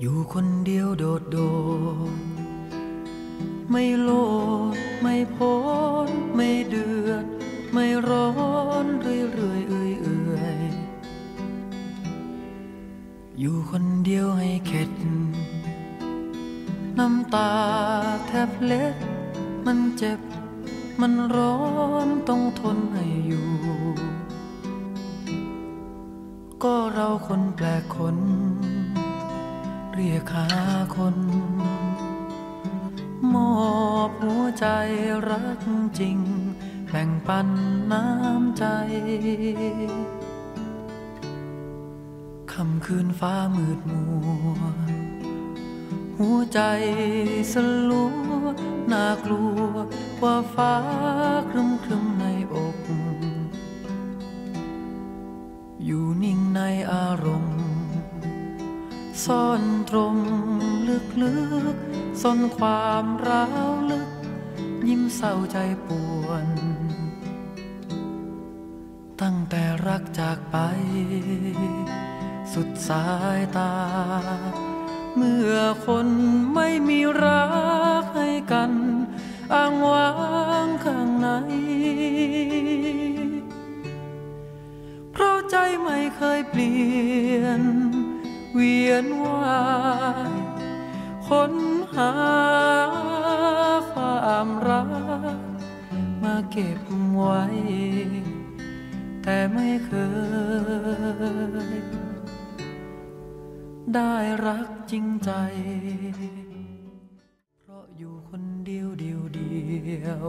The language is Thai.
อยู่คนเดียวโดดโดดไม่โลดไม่พ้นไม่เดือด ไม่ร้อนเรื่อยเรื่อยเอื่อยเอื่อยอยู่คนเดียวให้เข็ด น้ำตาแทบเล็ด มันเจ็บ มันร้อนต้องทนให้อยู่ ก็เราคนแปลกคน เรียกหาคน มอบหัวใจรักจริง แบ่งปันน้ำใจ คำคืนฟ้ามืดมัว หัวใจสลัวน่ากลัวกว่าฟ้าครึมครึมในอก อยู่นิ่งในอารมณ์ ซ่อนตรงลึกๆซ่อนความร้าวลึก ยิ้มเศร้าใจปวน ตั้งแต่รักจากไป สุดสายตา เมื่อคนไม่มีรักให้กันอ้างว้างข้างใน เพราะใจไม่เคยเปลี่ยน เวียนว่ายค้นหาความรัก มาเก็บไว้ แต่ไม่เคย ได้รักจริงใจ เพราะอยู่คนเดียวเดียวเดียว